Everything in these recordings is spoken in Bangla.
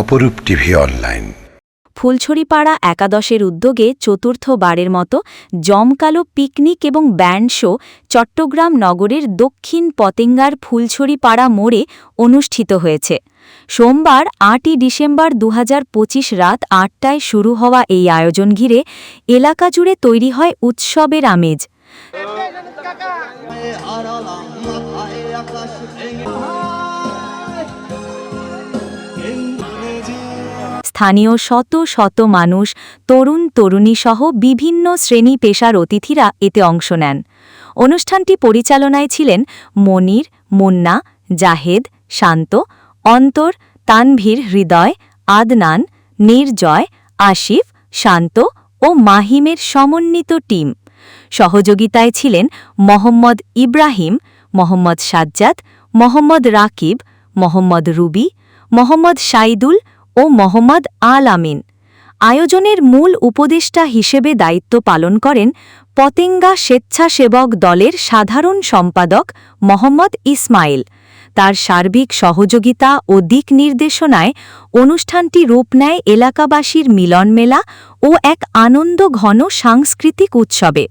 অপরূপ টিভি অনলাইন। ফুলছড়িপাড়া একাদশের উদ্যোগে চতুর্থবারের মতো জমকালো পিকনিক এবং ব্যান্ড শো চট্টগ্রাম নগরের দক্ষিণ পতেঙ্গার ফুলছড়িপাড়া মোড়ে অনুষ্ঠিত হয়েছে। সোমবার আটই ডিসেম্বর দু হাজার পঁচিশ রাত আটটায় শুরু হওয়া এই আয়োজন ঘিরে এলাকা জুড়ে তৈরি হয় উৎসবের আমেজ। স্থানীয় শত শত মানুষ, তরুণ তরুণী সহ বিভিন্ন শ্রেণি পেশার অতিথিরা এতে অংশ নেন। অনুষ্ঠানটি পরিচালনায় ছিলেন মনির, মুন্না, জাহেদ, শান্ত, অন্তর, তানভীর হৃদয়, আদনান, নির্জয় আসিফ শান্ত ও মাহিমের সমন্বিত টিম। সহযোগিতায় ছিলেন মোহাম্মদ ইব্রাহিম, মোহাম্মদ সাজ্জাদ, মোহাম্মদ রাকিব, মোহাম্মদ রুবি, মোহাম্মদ সাইদুল ও মোহাম্মদ আল আমিন। আয়োজনের মূল উপদেষ্টা হিসেবে দায়িত্ব পালন করেন পতেঙ্গা স্বেচ্ছাসেবক দলের সাধারণ সম্পাদক মোহাম্মদ ইসমাইল। তার সার্বিক সহযোগিতা ও দিক নির্দেশনায় অনুষ্ঠানটি রূপ নেয় এলাকাবাসীর মিলনমেলা ও এক আনন্দ ঘন সাংস্কৃতিক উৎসবে।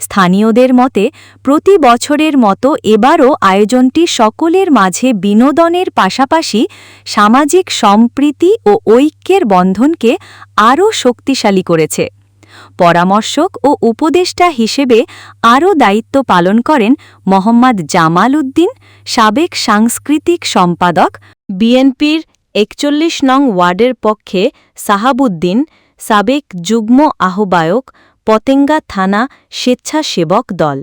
স্থানীয়দের মতে, প্রতি বছরের মতো এবারও আয়োজনটি সকলের মাঝে বিনোদনের পাশাপাশি সামাজিক সম্প্রীতি ও ঐক্যের বন্ধনকে আরও শক্তিশালী করেছে। পরামর্শক ও উপদেষ্টা হিসেবে আরও দায়িত্ব পালন করেন মোহাম্মদ জামাল উদ্দিন, সাবেক সাংস্কৃতিক সম্পাদক, বিএনপির একচল্লিশ নং ওয়ার্ডের পক্ষে সাহাবুদ্দিন, সাবেক যুগ্ম আহ্বায়ক পতেঙ্গা থানা স্বেচ্ছাসেবক দল।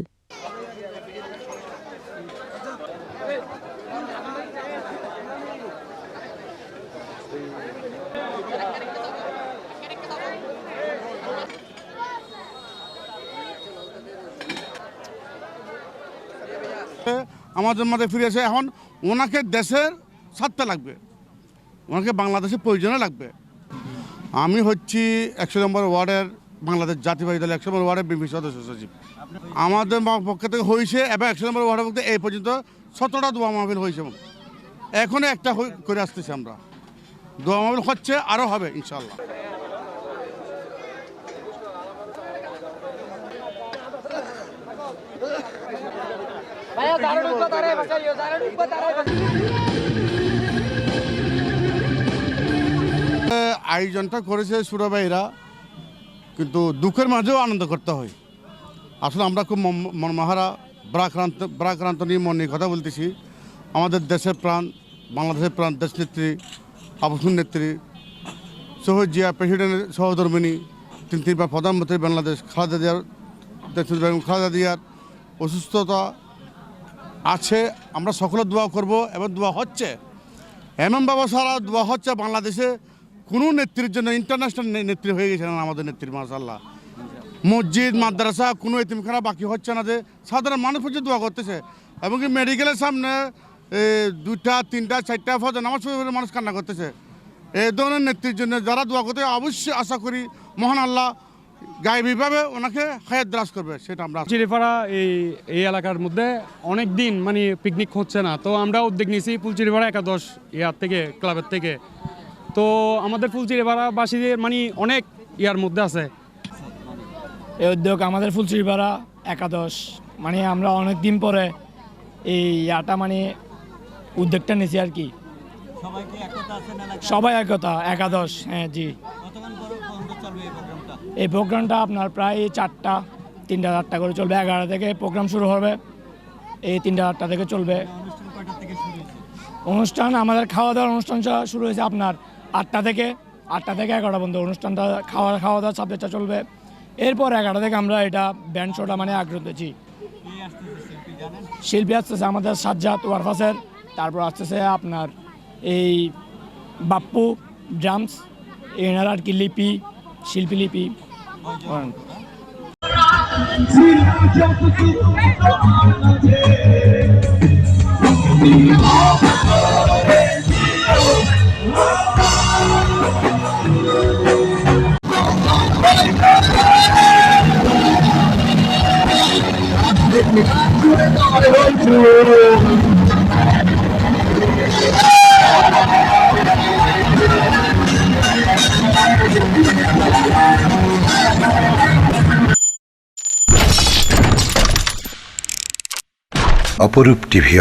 আমাদের মধ্যে ফিরে এসে এখন ওনাকে দেশের স্বার্থে লাগবে। ওনাকে বাংলাদেশের প্রয়োজনে লাগবে। আমি হচ্ছি একশো নম্বর ওয়ার্ডের বাংলাদেশ জাতীয়বাদী দলের একশো নম্বর ওয়ার্ডের বিপি সদস্য সচিব। আমাদের পক্ষ থেকে হয়েছে এবং একশো নম্বর ওয়ার্ডের মধ্যে এই পর্যন্ত সতেরোটা দোয়া মাহফিল হয়েছে এখনও একটা করে আসতেছি আমরা। দোয়া মাহফিল হচ্ছে আরও হবে ইনশাল্লাহ আয়োজনটা করেছে সুরাবাইরা কিন্তু দুঃখের মাঝেও আনন্দ করতে হয়। আসলে আমরা খুব মন- মনমাহারা, ব্রাক্রান্ত ব্রাক্রান্ত নিয়ে মন নিয়ে কথা বলতেছি। আমাদের দেশের প্রাণ, বাংলাদেশের প্রাণ দেশনেত্রী আবসুন নেত্রী, শহীদ জিয়া প্রেসিডেন্টের সহধর্মিনী, তিনি তিনবার প্রধানমন্ত্রী বাংলাদেশ, খালেদা জিয়ার বেগম খালেদা জিয়ার অসুস্থতা আছে। আমরা সকলে দোয়া করব এবং দোয়া হচ্ছে। এমন ব্যবসারা দোয়া হচ্ছে বাংলাদেশে। কোনো নেত্রীর জন্য ইন্টারন্যাশনাল নেত্রী হয়ে গেছে না আমাদের নেত্রী মাসাল্লাহ মসজিদ, মাদ্রাসা, কোনো এতিমখানা বাকি হচ্ছে না যে সাধারণ মানুষ হচ্ছে দোয়া করতেছে। এবং কি মেডিকেলের সামনে দুটা তিনটা, চারটা ফজর নামাজ মানুষ কান্না করতেছে। এই ধরনের নেত্রীর জন্য যারা দোয়া করতে অবশ্যই আশা করি মহান আল্লাহ গায়েবীভাবে ওনাকে হায়াত দ্রাস করবে, সেটা আমরা চিড়িপাড়া এই এই এলাকার মধ্যে অনেক দিন মানে পিকনিক হচ্ছে না। তো আমরা উদ্যোগ নিয়েছি ফুলচিড়িপাড়া একাদশ ইয়ার থেকে, ক্লাবের থেকে। তো আমাদের ফুলচিড়িপাড়াবাসীদের মানে অনেক ইয়ার মধ্যে আছে। এই উদ্যোগ আমাদের ফুলচুরিপাড়া একাদশ। মানে আমরা অনেক দিন পরে এই ইয়াটা মানে উদ্যোগটা নিয়েছি আর কি। সবাই একতা একাদশ হ্যাঁ জি। এই প্রোগ্রামটা? আপনার প্রায় চারটা তিনটা চারটা করে চলবে। এগারো থেকে প্রোগ্রাম শুরু হবে। এই তিনটা চারটা থেকে চলবে। অনুষ্ঠান আমাদের খাওয়া দাওয়ার অনুষ্ঠান শুরু হয়েছে আপনার আটটা থেকে আটটা থেকে এগারোটা পর্যন্ত অনুষ্ঠানটা, খাওয়া খাওয়া দাওয়ার সাবজেক্টটা চলবে। এরপর এগারোটা থেকে আমরা এটা ব্যান্ড শোটা মানে আগ্রহ দিচ্ছি শিল্পী আসতেছে আমাদের সাজ্জাদ ওয়ারফাসের, তারপর আসতেছে আপনার এই বাপ্পু ড্রামস, এনার আর কি লিপি, শিল্পী লিপি। করেন। অপরূপ টিভি